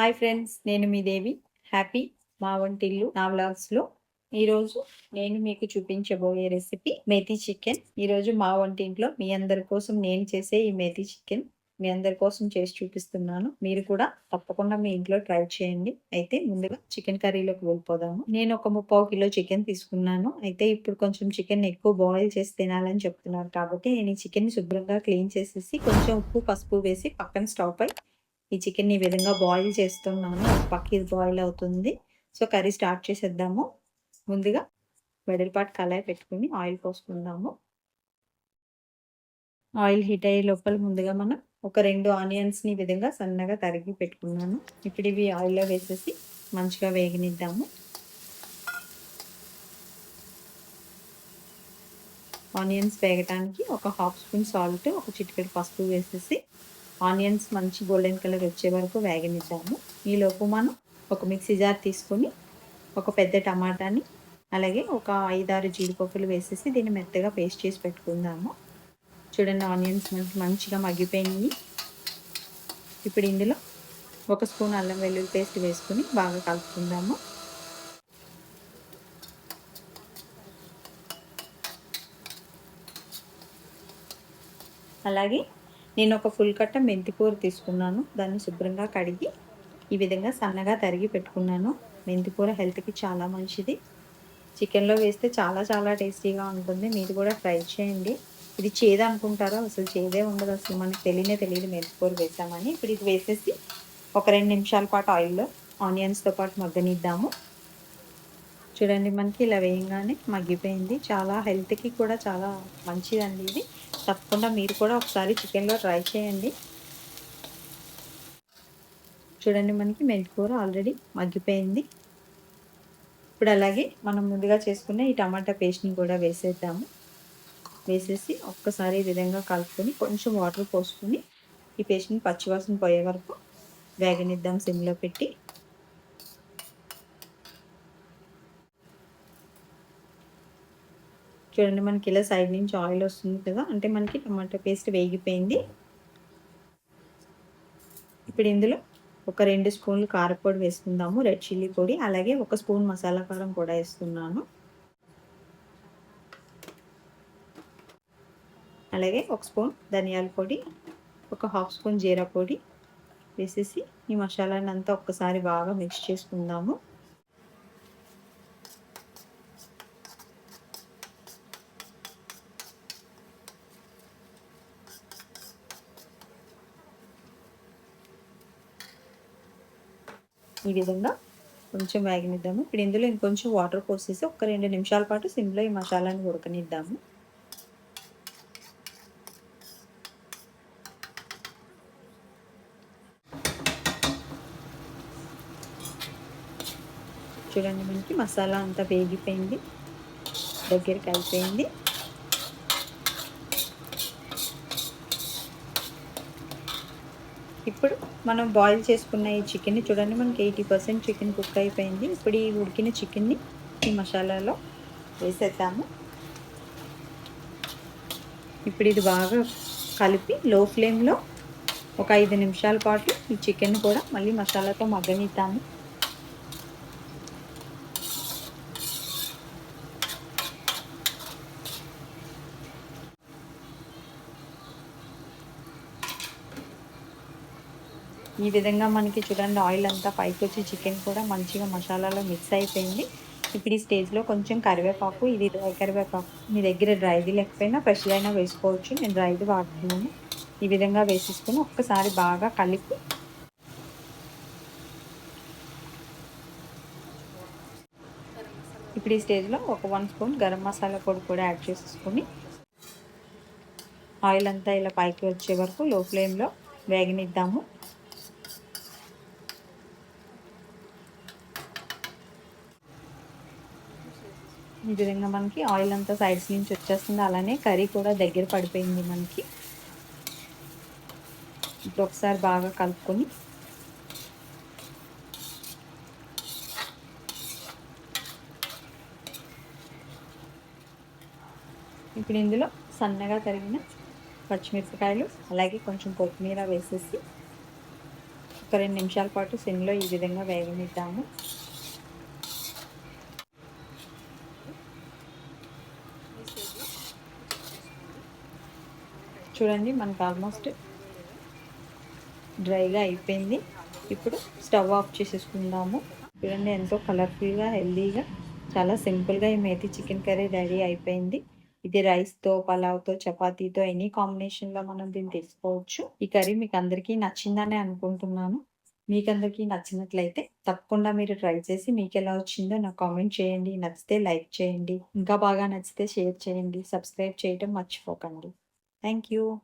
Hi friends నేను మీ దేవి. Happy మా వంటిల్లు నా వ్లాగ్స్లో. ఈరోజు నేను మీకు చూపించబోయే రెసిపీ మేతి చికెన్. ఈరోజు మా వంటింట్లో మీ అందరి కోసం నేను చేసే ఈ మేతి చికెన్ మీ అందరి కోసం చేసి చూపిస్తున్నాను. మీరు కూడా తప్పకుండా మీ ఇంట్లో ట్రై చేయండి. అయితే ముందుగా చికెన్ కర్రీలోకి వెళ్ళిపోదాము. నేను ఒక ముప్పావు కిలో చికెన్ తీసుకున్నాను. అయితే ఇప్పుడు కొంచెం చికెన్ ఎక్కువ బాయిల్ చేసి తినాలని చెప్తున్నారు కాబట్టి నేను ఈ చికెన్ శుభ్రంగా క్లీన్ చేసేసి కొంచెం ఉప్పు పసుపు వేసి పక్కన స్టవ్ పై ఈ చికెన్ ఈ విధంగా బాయిల్ చేస్తున్నాను. ఒక పక్క ఇది బాయిల్ అవుతుంది. సో కర్రీ స్టార్ట్ చేసేద్దాము. ముందుగా వెడల్పాటు కళాయి పెట్టుకుని ఆయిల్ పోసుకుందాము. ఆయిల్ హీట్ అయ్యే లోపల ముందుగా మనం ఒక రెండు ఆనియన్స్ని విధంగా సన్నగా తరిగి పెట్టుకున్నాను. ఇప్పుడు ఇవి ఆయిల్లో వేసేసి మంచిగా వేగనిద్దాము. ఆనియన్స్ వేగటానికి ఒక హాఫ్ స్పూన్ సాల్ట్ ఒక చిటికెడు పసుపు వేసేసి ఆనియన్స్ మంచి గోల్డెన్ కలర్ వచ్చే వరకు వేగనిద్దాము. ఈలోపు మనం ఒక మిక్సీ జార్ తీసుకొని ఒక పెద్ద టమాటాని అలాగే ఒక ఐదారు జీడిపప్పులు వేసేసి దీన్ని మెత్తగా పేస్ట్ చేసి పెట్టుకుందాము. చూడండి ఆనియన్స్ మనకి మంచిగా మగ్గిపోయినాయి. ఇప్పుడు ఇందులో ఒక స్పూన్ అల్లం వెల్లుల్లి పేస్ట్ వేసుకుని బాగా కలుపుకుందాము. అలాగే నేను ఒక ఫుల్ కట్ట మెంతికూర తీసుకున్నాను. దాన్ని శుభ్రంగా కడిగి ఈ విధంగా సన్నగా తరిగి పెట్టుకున్నాను. మెంతికూర హెల్త్కి చాలా మంచిది. చికెన్లో వేస్తే చాలా చాలా టేస్టీగా ఉంటుంది. మీరు కూడా ట్రై చేయండి. ఇది చేదు అనుకుంటారా అసలు చేదే ఉండదు. అసలు మనకు తెలియనే తెలియదు మెంతికూర వేసామని. ఇప్పుడు ఇది వేసేసి ఒక రెండు నిమిషాల పాటు ఆయిల్లో ఆనియన్స్తో పాటు మగ్గనిద్దాము. చూడండి మనకి ఇలా వేయంగానే మగ్గిపోయింది. చాలా హెల్త్కి కూడా చాలా మంచిదండి ఇది. తప్పకుండా మీరు కూడా ఒకసారి చికెన్లో ట్రై చేయండి. చూడండి మనకి మెంతికూర ఆల్రెడీ మగ్గిపోయింది. ఇప్పుడు అలాగే మనం ముందుగా చేసుకున్న ఈ టమాటా పేస్ట్ని కూడా వేసేద్దాము. వేసేసి ఒక్కసారి ఈ విధంగా కలుపుకొని కొంచెం వాటర్ పోసుకొని ఈ పేస్ట్ని పచ్చివాసన పోయే వరకు వేగనిద్దాం సిమ్లో పెట్టి. చూడండి మనకి ఇలా సైడ్ నుంచి ఆయిల్ వస్తుంది కదా అంటే మనకి టమాటా పేస్ట్ వేగిపోయింది. ఇప్పుడు ఇందులో ఒక రెండు స్పూన్లు కారపొడి వేసుకుందాము రెడ్ చిల్లీ పొడి అలాగే ఒక స్పూన్ మసాలా కారం కూడా వేస్తున్నాను. అలాగే ఒక స్పూన్ ధనియాల పొడి ఒక హాఫ్ స్పూన్ జీరా పొడి వేసేసి ఈ మసాలాని అంతా ఒక్కసారి బాగా మిక్స్ చేసుకుందాము. ఈ విధంగా కొంచెం వేగనిద్దాము. ఇప్పుడు ఇందులో ఇంకొంచెం వాటర్ పోసేసి ఒక రెండు నిమిషాల పాటు సిమ్లో ఈ మసాలాని ఉడకనిద్దాము. చూడండి మనకి మసాలా అంతా వేగిపోయింది. దగ్గరికి అయిపోయింది. ఇప్పుడు మనం బాయిల్ చేసుకున్న ఈ చికెన్ని చూడండి మనకి ఎయిటీ పర్సెంట్ చికెన్ కుక్ అయిపోయింది. ఇప్పుడు ఈ ఉడికిన చికెన్ని ఈ మసాలాలో వేసేద్దాము. ఇప్పుడు ఇది బాగా కలిపి లో ఫ్లేమ్లో ఒక ఐదు నిమిషాల పాటు ఈ చికెన్ కూడా మళ్ళీ మసాలాతో మగ్గనిద్దాము. ఈ విధంగా మనకి చూడండి ఆయిల్ అంతా పైకి వచ్చి చికెన్ కూడా మంచిగా మసాలాలో మిక్స్ అయిపోయింది. ఇప్పుడు ఈ స్టేజ్లో కొంచెం కరివేపాకు ఇది డ్రై కరివేపాకు. మీ దగ్గర డ్రైది లేకపోయినా ఫ్రెష్గా అయినా వేసుకోవచ్చు. నేను డ్రైది వాడుతున్నాను. ఈ విధంగా వేసేసుకుని ఒక్కసారి బాగా కలిపి ఇప్పుడు ఈ స్టేజ్లో ఒక వన్ స్పూన్ గరం మసాలా పొడి కూడా యాడ్ చేసేసుకుని ఆయిల్ అంతా ఇలా పైకి వచ్చే వరకు లో ఫ్లేమ్లో వేగనిద్దాము. ఈ విధంగా మనకి ఆయిల్ అంతా సైడ్స్ నుంచి వచ్చేస్తుంది. అలానే కర్రీ కూడా దగ్గర పడిపోయింది మనకి. ఇప్పుడు ఒకసారి బాగా కలుపుకొని ఇప్పుడు ఇందులో సన్నగా తరిగిన పచ్చిమిరపకాయలు అలాగే కొంచెం కొత్తిమీర వేసేసి ఒక రెండు నిమిషాల పాటు సిమ్లో ఈ విధంగా వేగనిద్దాము. చూడండి మనకు ఆల్మోస్ట్ డ్రైగా అయిపోయింది. ఇప్పుడు స్టవ్ ఆఫ్ చేసేసుకుందాము. చూడండి ఎంతో కలర్ఫుల్గా హెల్దీగా చాలా సింపుల్గా ఈ మేతి చికెన్ కర్రీ రెడీ అయిపోయింది. ఇది రైస్తో పలావ్తో చపాతీతో ఎనీ కాంబినేషన్లో మనం దీన్ని తీసుకోవచ్చు. ఈ కర్రీ మీకు అందరికీ నచ్చిందని అనుకుంటున్నాను. మీకందరికీ నచ్చినట్లయితే తప్పకుండా మీరు ట్రై చేసి మీకు ఎలా వచ్చిందో నాకు కామెంట్ చేయండి. నచ్చితే లైక్ చేయండి. ఇంకా బాగా నచ్చితే షేర్ చేయండి. సబ్స్క్రైబ్ చేయడం మర్చిపోకండి. Thank you.